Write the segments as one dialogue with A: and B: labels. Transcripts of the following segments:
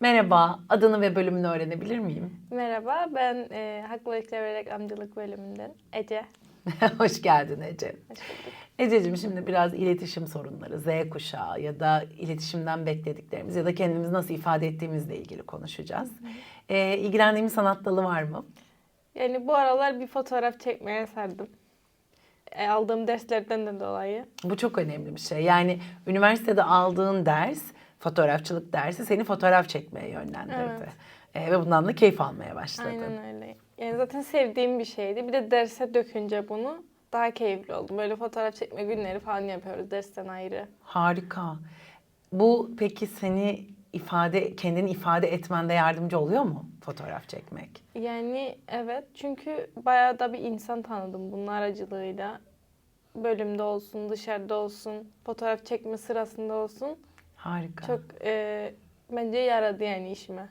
A: Merhaba, adını ve bölümünü öğrenebilir miyim?
B: Merhaba, ben e, Haklılık ve Reklamcılık bölümünden Ece.
A: Hoş geldin Ece.
B: Hoş bulduk.
A: Ececiğim şimdi biraz iletişim sorunları, Z kuşağı ya da iletişimden beklediklerimiz ya da kendimizi nasıl ifade ettiğimizle ilgili konuşacağız. Ee, ilgilendiğimiz sanat dalı var mı?
B: Yani bu aralar bir fotoğraf çekmeye sardım. E, aldığım derslerden de dolayı.
A: Bu çok önemli bir şey. Yani üniversitede aldığın ders, fotoğrafçılık dersi seni fotoğraf çekmeye yönlendirdi. Ee, ve bundan da keyif almaya başladın.
B: Aynen öyle. Yani zaten sevdiğim bir şeydi. Bir de derse dökünce bunu daha keyifli oldu. Böyle fotoğraf çekme günleri falan yapıyoruz dersten ayrı.
A: Harika. Bu peki seni ifade, kendini ifade etmende yardımcı oluyor mu fotoğraf çekmek?
B: Yani evet çünkü bayağı da bir insan tanıdım bunun aracılığıyla. Bölümde olsun, dışarıda olsun, fotoğraf çekme sırasında olsun.
A: Harika.
B: Çok e, bence yaradı yani işime.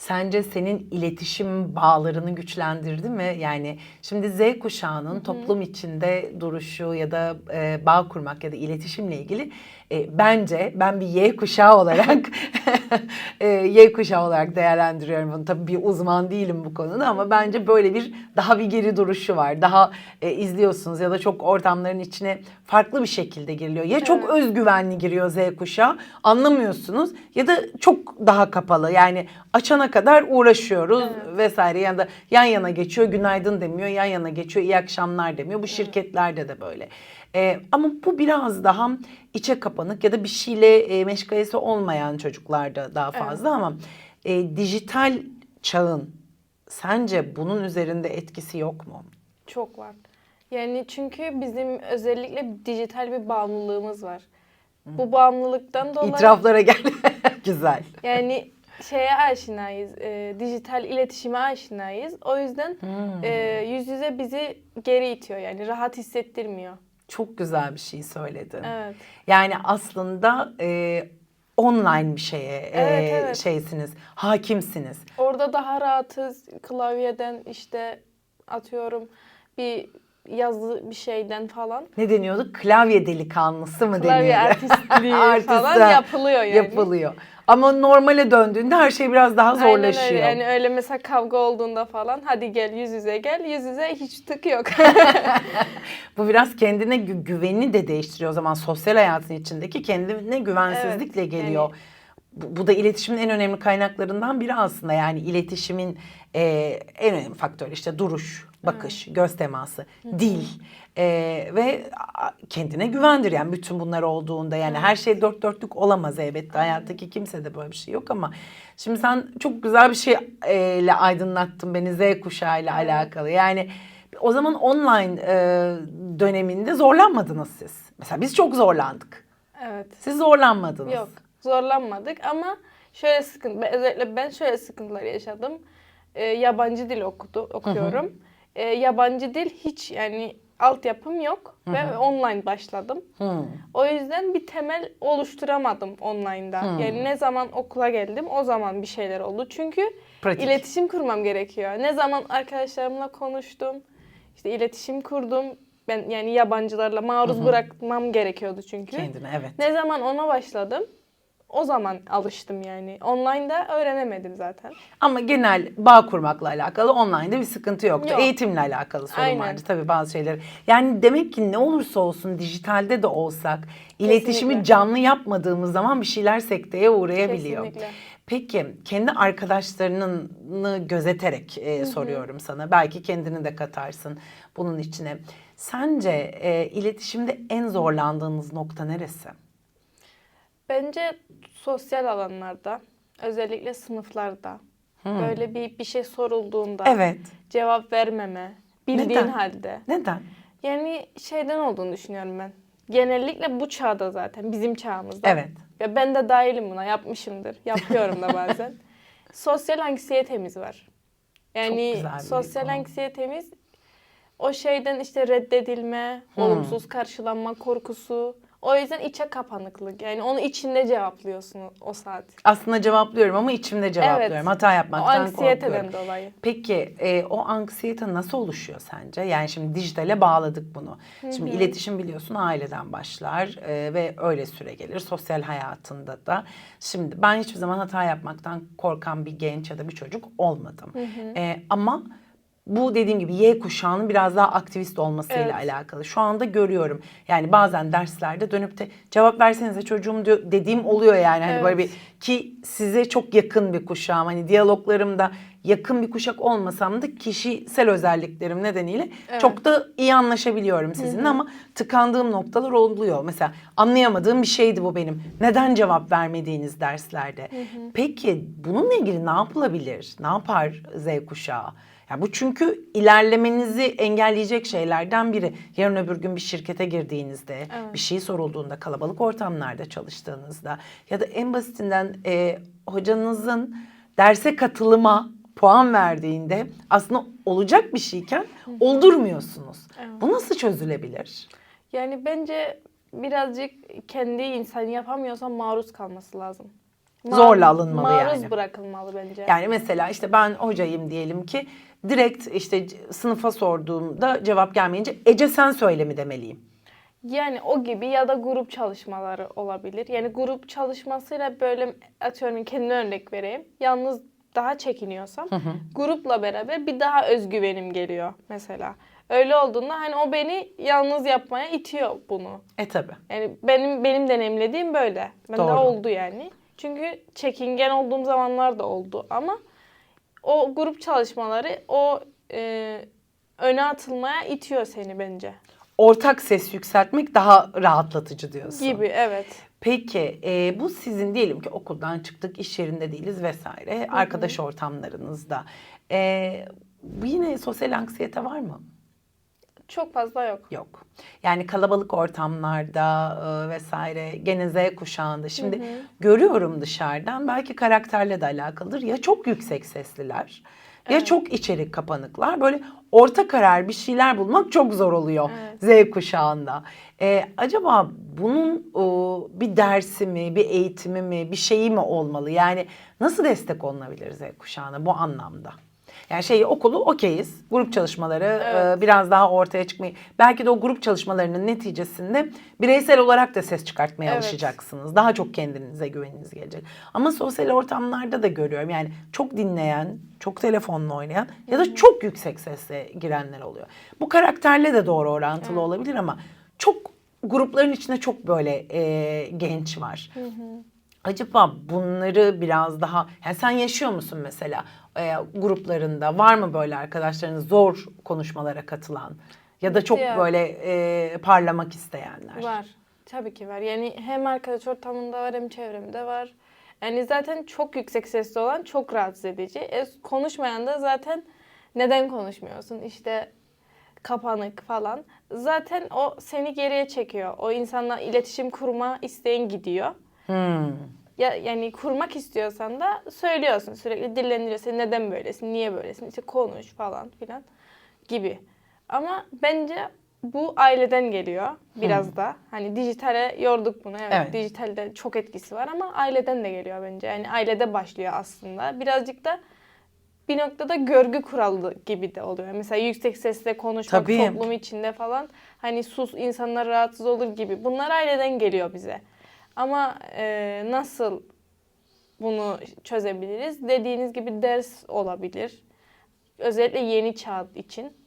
A: Sence senin iletişim bağlarını güçlendirdi mi? Yani şimdi Z kuşağının toplum içinde duruşu ya da e, bağ kurmak ya da iletişimle ilgili e, bence ben bir Y kuşağı olarak e, Y kuşağı olarak değerlendiriyorum bunu. Tabii bir uzman değilim bu konuda ama bence böyle bir daha bir geri duruşu var. Daha e, izliyorsunuz ya da çok ortamların içine farklı bir şekilde giriliyor. Ya çok
B: Evet.
A: özgüvenli giriyor Z kuşağı anlamıyorsunuz ya da çok daha kapalı yani açana kadar uğraşıyoruz
B: Evet.
A: vesaire ya da yan yana geçiyor günaydın demiyor yan yana geçiyor iyi akşamlar demiyor bu şirketlerde de böyle. Ee, ama bu biraz daha içe kapanık ya da bir şeyle e, meşgalesi olmayan çocuklarda daha fazla ama e, dijital çağın sence bunun üzerinde etkisi yok mu?
B: Çok var. Yani çünkü bizim özellikle dijital bir bağımlılığımız var. Bu bağımlılıktan dolayı
A: İtiraflara gel. Güzel.
B: yani şeye aşinayız, e, dijital iletişime aşinayız. O yüzden
A: Hmm.
B: e, yüz yüze bizi geri itiyor yani rahat hissettirmiyor.
A: Çok güzel bir şey söyledin.
B: Evet.
A: Yani aslında e, online bir şeye e,
B: Evet, evet.
A: şeysiniz, hakimsiniz.
B: Orada daha rahatız. Klavyeden işte atıyorum bir yazı bir şeyden falan.
A: Ne deniyordu? Klavye delikanlısı mı
B: Klavye
A: deniyordu?
B: artistliği
A: Artist,
B: falan yapılıyor yani.
A: Yapılıyor. Ama normale döndüğünde her şey biraz daha
B: Aynen
A: zorlaşıyor.
B: öyle. Yani öyle mesela kavga olduğunda falan hadi gel yüz yüze gel. Yüz yüze hiç tık yok.
A: Bu biraz kendine gü- güveni de değiştiriyor o zaman sosyal hayatın içindeki kendine güvensizlikle
B: Evet,
A: geliyor.
B: yani-
A: Bu, bu da iletişimin en önemli kaynaklarından biri aslında. Yani iletişimin e, en önemli faktörü işte duruş, bakış, göz teması, dil e, ve kendine güvendir. Yani bütün bunlar olduğunda yani her şey dört dörtlük olamaz elbette. Hayattaki kimsede böyle bir şey yok ama şimdi sen çok güzel bir şeyle aydınlattın beni Z kuşağı ile
B: Evet.
A: alakalı. Yani o zaman online e, döneminde zorlanmadınız siz. Mesela biz çok zorlandık.
B: evet.
A: Siz zorlanmadınız.
B: Yok. Zorlanmadık ama şöyle sıkıntı, özellikle ben şöyle sıkıntılar yaşadım. Ee, yabancı dil okudu, okuyorum. Ee, yabancı dil hiç yani altyapım yok ve online başladım.
A: Hmm.
B: O yüzden bir temel oluşturamadım online'da.
A: Hmm.
B: Yani ne zaman okula geldim o zaman bir şeyler oldu. Çünkü
A: Pratik.
B: iletişim kurmam gerekiyor. Ne zaman arkadaşlarımla konuştum, işte iletişim kurdum. Ben yani yabancılarla maruz bırakmam gerekiyordu çünkü.
A: Kendine evet.
B: Ne zaman ona başladım, o zaman alıştım yani. Online'da öğrenemedim zaten.
A: Ama genel bağ kurmakla alakalı online'da bir sıkıntı yoktu.
B: Yok.
A: Eğitimle alakalı sorun
B: Aynen.
A: vardı tabii bazı şeyler. Yani demek ki ne olursa olsun dijitalde de olsak iletişimi
B: Kesinlikle.
A: canlı yapmadığımız zaman bir şeyler sekteye uğrayabiliyor.
B: Kesinlikle.
A: Peki kendi arkadaşlarını gözeterek e, soruyorum sana. Belki kendini de katarsın bunun içine. Sence e, iletişimde en zorlandığınız nokta neresi?
B: Bence sosyal alanlarda, özellikle sınıflarda böyle bir bir şey sorulduğunda
A: Evet.
B: cevap vermeme, bildiğin
A: Neden?
B: halde.
A: Neden?
B: Yani şeyden olduğunu düşünüyorum ben. Genellikle bu çağda zaten, bizim çağımızda.
A: Evet.
B: Ve ben de dahilim buna, yapmışımdır. Yapıyorum da bazen. sosyal anksiyetemiz var. Yani
A: güzel bir
B: sosyal
A: konu.
B: anksiyetemiz o şeyden işte reddedilme,
A: Hmm.
B: olumsuz karşılanma korkusu, O yüzden içe kapanıklık. Yani onu içinde cevaplıyorsun o saat.
A: Aslında cevaplıyorum ama içimde cevaplıyorum.
B: Evet.
A: Hata
B: O
A: yapmaktan
B: anksiyeteden
A: korkuyorum.
B: dolayı.
A: Peki e, o anksiyete nasıl oluşuyor sence? Yani şimdi dijitale bağladık bunu. Şimdi iletişim biliyorsun aileden başlar e, ve öyle süre gelir sosyal hayatında da. Şimdi ben hiçbir zaman hata yapmaktan korkan bir genç ya da bir çocuk olmadım. E, ama bu dediğim gibi Y kuşağının biraz daha aktivist olmasıyla
B: Evet.
A: alakalı. Şu anda görüyorum. Yani bazen derslerde dönüp de cevap versenize çocuğum diyor, dediğim oluyor yani. Hani
B: Evet.
A: böyle bir ki size çok yakın bir kuşağım. Hani diyaloglarımda yakın bir kuşak olmasam da kişisel özelliklerim nedeniyle
B: Evet.
A: çok da iyi anlaşabiliyorum sizinle ama tıkandığım noktalar oluyor. Mesela anlayamadığım bir şeydi bu benim. Neden cevap vermediğiniz derslerde? Peki bununla ilgili ne yapılabilir? Ne yapar Z kuşağı? Ya bu çünkü ilerlemenizi engelleyecek şeylerden biri. Yarın öbür gün bir şirkete girdiğinizde,
B: Evet.
A: bir şey sorulduğunda, kalabalık ortamlarda çalıştığınızda ya da en basitinden e, hocanızın derse katılıma puan verdiğinde aslında olacak bir şeyken oldurmuyorsunuz.
B: Evet.
A: Bu nasıl çözülebilir?
B: Yani bence birazcık kendi insan yapamıyorsa maruz kalması lazım. Ma-
A: Zorla alınmalı
B: maruz
A: yani.
B: bırakılmalı bence.
A: Yani mesela işte ben hocayım diyelim ki direkt işte sınıfa sorduğumda cevap gelmeyince Ece sen söyle mi demeliyim?
B: Yani o gibi ya da grup çalışmaları olabilir. Yani grup çalışmasıyla böyle atıyorum kendine örnek vereyim. Yalnız daha çekiniyorsam grupla beraber bir daha özgüvenim geliyor mesela. Öyle olduğunda hani o beni yalnız yapmaya itiyor bunu.
A: E tabi.
B: Yani benim benim deneyimlediğim böyle. Bende
A: Doğru.
B: oldu yani. Çünkü çekingen olduğum zamanlar da oldu ama o grup çalışmaları o e, öne atılmaya itiyor seni bence.
A: Ortak ses yükseltmek daha rahatlatıcı diyorsun.
B: Gibi evet.
A: Peki e, bu sizin diyelim ki okuldan çıktık, iş yerinde değiliz vesaire, arkadaş ortamlarınızda. E, yine sosyal anksiyete var mı?
B: Çok fazla yok.
A: Yok. Yani kalabalık ortamlarda e, vesaire gene Z kuşağında. Şimdi görüyorum dışarıdan belki karakterle de alakalıdır. Ya çok yüksek sesliler ya
B: Evet.
A: çok içerik kapanıklar. Böyle orta karar bir şeyler bulmak çok zor oluyor Z kuşağında. E, acaba bunun o, bir dersi mi, bir eğitimi mi, bir şeyi mi olmalı? Yani nasıl destek olunabilir Z kuşağına bu anlamda? Yani şey okulu okeyiz. Grup çalışmaları
B: Evet.
A: e, biraz daha ortaya çıkmayı. Belki de o grup çalışmalarının neticesinde bireysel olarak da ses çıkartmaya
B: Evet.
A: alışacaksınız. Daha çok kendinize güveniniz gelecek. Ama sosyal ortamlarda da görüyorum. Yani çok dinleyen, çok telefonla oynayan ya da çok yüksek sesle girenler oluyor. Bu karakterle de doğru orantılı olabilir ama çok grupların içinde çok böyle e, genç var. Acaba bunları biraz daha yani sen yaşıyor musun mesela e, gruplarında var mı böyle arkadaşlarınız zor konuşmalara katılan ya da çok
B: Ya.
A: böyle e, parlamak isteyenler?
B: Var. Tabii ki var. Yani hem arkadaş ortamında var hem çevremde var. Yani zaten çok yüksek sesli olan çok rahatsız edici. E, konuşmayan da zaten neden konuşmuyorsun? İşte kapanık falan. Zaten o seni geriye çekiyor. O insanla iletişim kurma isteğin gidiyor.
A: Hmm.
B: Ya yani kurmak istiyorsan da söylüyorsun sürekli dillendiriyorsun neden böylesin, niye böylesin, işte konuş falan filan gibi. Ama bence bu aileden geliyor biraz da. Hani dijitale yorduk bunu evet,
A: Evet.
B: dijitalde çok etkisi var ama aileden de geliyor bence. Yani ailede başlıyor aslında. Birazcık da bir noktada görgü kuralı gibi de oluyor. Mesela yüksek sesle konuşmak
A: Tabii.
B: toplum içinde falan hani sus insanlar rahatsız olur gibi. Bunlar aileden geliyor bize. Ama e, nasıl bunu çözebiliriz? Dediğiniz gibi ders olabilir. Özellikle yeni çağ için.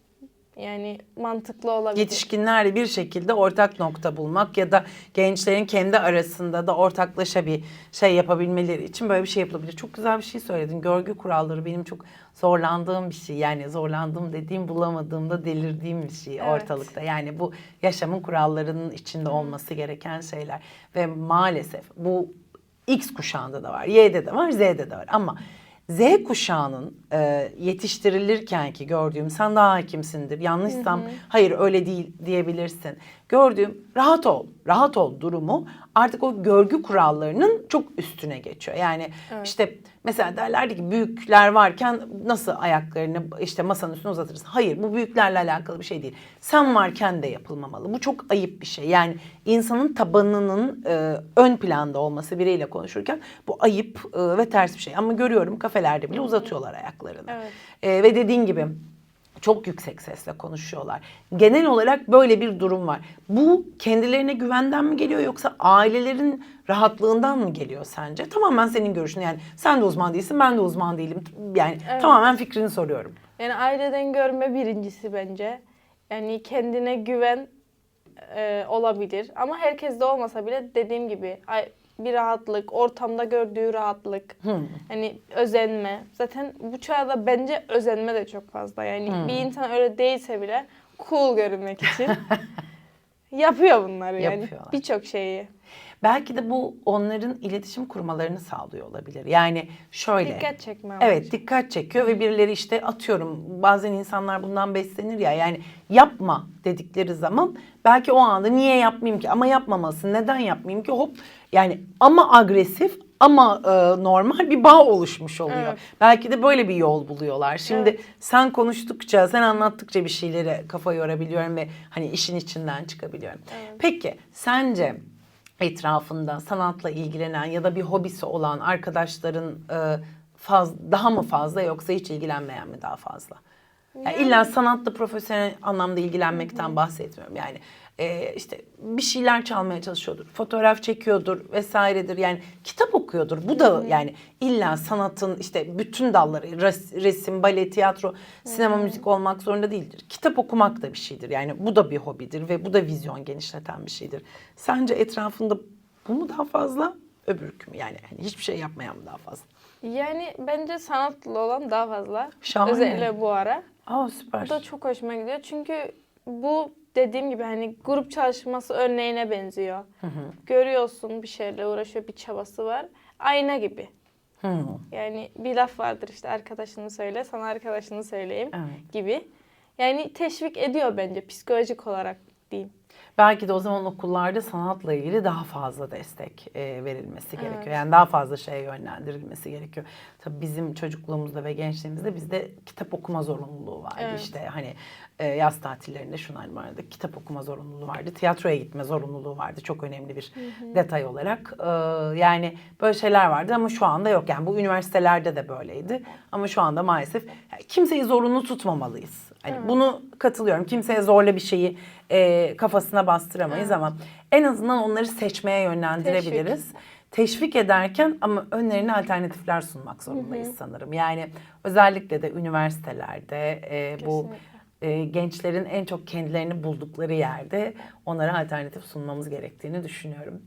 B: Yani mantıklı olabilir.
A: Yetişkinlerle bir şekilde ortak nokta bulmak ya da gençlerin kendi arasında da ortaklaşa bir şey yapabilmeleri için böyle bir şey yapılabilir. Çok güzel bir şey söyledin. Görgü kuralları benim çok zorlandığım bir şey. Yani zorlandığım dediğim bulamadığımda delirdiğim bir şey
B: Evet.
A: ortalıkta. Yani bu yaşamın kurallarının içinde olması gereken şeyler. Ve maalesef bu X kuşağında da var, Y'de de var, Z'de de var ama Z kuşağının e, yetiştirilirken ki gördüğüm sen daha hakimsindir. Yanlışsam hayır öyle değil diyebilirsin. Gördüğüm rahat ol, rahat ol durumu artık o görgü kurallarının çok üstüne geçiyor. Yani işte mesela derlerdi ki büyükler varken nasıl ayaklarını işte masanın üstüne uzatırsın? Hayır bu büyüklerle alakalı bir şey değil. Sen varken de yapılmamalı. Bu çok ayıp bir şey. Yani insanın tabanının e, ön planda olması biriyle konuşurken bu ayıp e, ve ters bir şey. Ama görüyorum kafelerde bile uzatıyorlar ayaklarını.
B: Evet.
A: E, ve dediğin gibi çok yüksek sesle konuşuyorlar. Genel olarak böyle bir durum var. Bu kendilerine güvenden mi geliyor yoksa ailelerin rahatlığından mı geliyor sence? Tamamen senin görüşün. Yani sen de uzman değilsin, ben de uzman değilim. Yani
B: Evet.
A: tamamen fikrini soruyorum.
B: Yani aileden görme birincisi bence. Yani kendine güven e, olabilir. Ama herkes de olmasa bile dediğim gibi bir rahatlık, ortamda gördüğü rahatlık, hani özenme. Zaten bu çağda bence özenme de çok fazla. Yani bir insan öyle değilse bile cool görünmek için yapıyor bunları yani. Birçok şeyi.
A: Belki de bu onların iletişim kurmalarını sağlıyor olabilir. Yani şöyle.
B: Dikkat çekme amacı.
A: Evet dikkat çekiyor ve birileri işte atıyorum bazen insanlar bundan beslenir ya yani yapma dedikleri zaman belki o anda niye yapmayayım ki ama yapmamalısın neden yapmayayım ki hop yani ama agresif ama e, normal bir bağ oluşmuş oluyor.
B: Evet.
A: Belki de böyle bir yol buluyorlar. Şimdi
B: Evet.
A: sen konuştukça, sen anlattıkça bir şeylere kafa yorabiliyorum ve hani işin içinden çıkabiliyorum. Peki sence etrafında sanatla ilgilenen ya da bir hobisi olan arkadaşların e, faz, daha mı fazla yoksa hiç ilgilenmeyen mi daha fazla? Yani illa sanatla profesyonel anlamda ilgilenmekten bahsetmiyorum. Yani e, işte bir şeyler çalmaya çalışıyordur, fotoğraf çekiyordur vesairedir. Yani kitap okuyordur. Bu da yani illa sanatın işte bütün dalları res- resim, bale, tiyatro, sinema, müzik olmak zorunda değildir. Kitap okumak da bir şeydir. Yani bu da bir hobidir ve bu da vizyon genişleten bir şeydir. Sence etrafında bu mu daha fazla? Öbürkü mü? Yani hani hiçbir şey yapmayan mı daha fazla?
B: Yani bence sanatlı olan daha fazla.
A: Şahane.
B: Özellikle bu ara.
A: Aa süper.
B: Bu da çok hoşuma gidiyor. Çünkü bu dediğim gibi hani grup çalışması örneğine benziyor. Görüyorsun bir şeyle uğraşıyor, bir çabası var. Ayna gibi.
A: Hı.
B: Yani bir laf vardır işte arkadaşını söyle, sana arkadaşını söyleyeyim
A: Evet.
B: gibi. Yani teşvik ediyor bence psikolojik olarak diyeyim.
A: Belki de o zaman okullarda sanatla ilgili daha fazla destek e, verilmesi
B: Evet.
A: gerekiyor. Yani daha fazla şeye yönlendirilmesi gerekiyor. Tabii bizim çocukluğumuzda ve gençliğimizde bizde kitap okuma zorunluluğu vardı.
B: Evet.
A: İşte hani e, yaz tatillerinde şunlar vardı. Kitap okuma zorunluluğu vardı. Tiyatroya gitme zorunluluğu vardı. Çok önemli bir detay olarak. E, yani böyle şeyler vardı ama şu anda yok. Yani bu üniversitelerde de böyleydi. Ama şu anda maalesef kimseyi zorunlu tutmamalıyız. Hani bunu katılıyorum. Kimseye zorla bir şeyi e, kafasına bastıramayız ama en azından onları seçmeye yönlendirebiliriz. Teşvik. ederken ama önlerine alternatifler sunmak zorundayız sanırım. Yani özellikle de üniversitelerde e, bu e, gençlerin en çok kendilerini buldukları yerde onlara alternatif sunmamız gerektiğini düşünüyorum.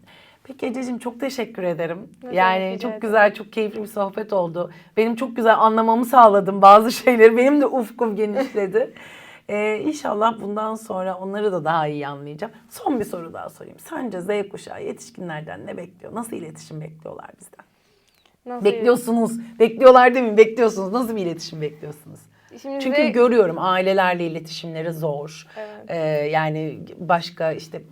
A: Peki Ececiğim çok teşekkür ederim.
B: Ne
A: yani çok
B: ederim.
A: güzel, çok keyifli bir sohbet oldu. Benim çok güzel anlamamı sağladın bazı şeyleri. Benim de ufkum genişledi. Ee, inşallah bundan sonra onları da daha iyi anlayacağım. Son bir soru daha sorayım. Sence Z kuşağı yetişkinlerden ne bekliyor? Nasıl iletişim bekliyorlar bizden?
B: Nasıl
A: Bekliyorsunuz. Bekliyorlar değil mi? Bekliyorsunuz. Nasıl bir iletişim bekliyorsunuz?
B: Şimdi
A: Çünkü
B: Z-
A: görüyorum ailelerle iletişimleri zor.
B: Evet.
A: Ee, yani başka işte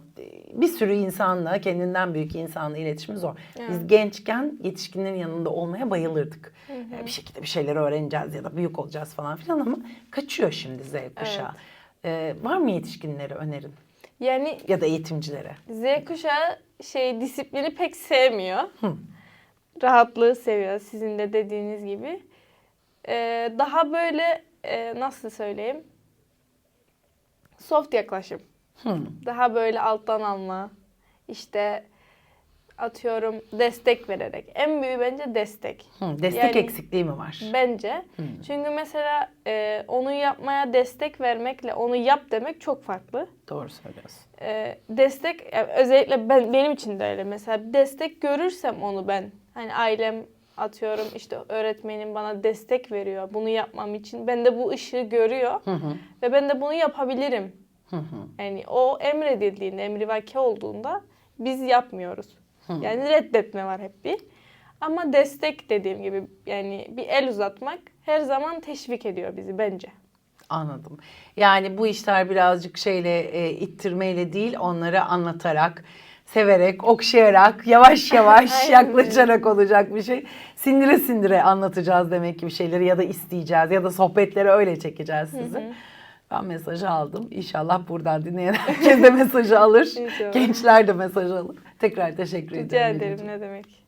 A: bir sürü insanla, kendinden büyük insanla iletişimi zor. Biz
B: Evet.
A: gençken yetişkinlerin yanında olmaya bayılırdık. Yani bir şekilde bir şeyler öğreneceğiz ya da büyük olacağız falan filan ama kaçıyor şimdi Z kuşağı. Ee, var mı yetişkinlere önerin?
B: Yani
A: Ya da eğitimcilere?
B: Z kuşağı şey disiplini pek sevmiyor. Rahatlığı seviyor sizin de dediğiniz gibi. Ee, daha böyle e, nasıl söyleyeyim? Soft yaklaşım.
A: Hı.
B: Daha böyle alttan alma. İşte atıyorum destek vererek. En büyüğü bence destek.
A: Hı, destek
B: Yani-
A: eksikliği mi var?
B: Bence. Çünkü mesela e, onu yapmaya destek vermekle onu yap demek çok farklı.
A: Doğru söylüyorsun.
B: e, destek yani özellikle ben benim için de öyle mesela destek görürsem onu ben hani ailem atıyorum işte öğretmenim bana destek veriyor bunu yapmam için ben de bu ışığı görüyor ve ben de bunu yapabilirim. Yani o emredildiğinde emrivaki olduğunda biz yapmıyoruz. Yani reddetme var hep bir. Ama destek dediğim gibi yani bir el uzatmak her zaman teşvik ediyor bizi bence.
A: Anladım. Yani bu işler birazcık şeyle e, ittirmeyle değil onları anlatarak, severek, okşayarak, yavaş yavaş yaklaşarak olacak bir şey. Sindire sindire anlatacağız demek ki bir şeyleri ya da isteyeceğiz ya da sohbetleri öyle çekeceğiz sizi. Ben mesajı aldım. İnşallah buradan dinleyen herkes de mesajı alır. Gençler de mesaj alır. Tekrar teşekkür
B: Rica
A: ederim.
B: ederim
A: Lidicim.
B: ne demek.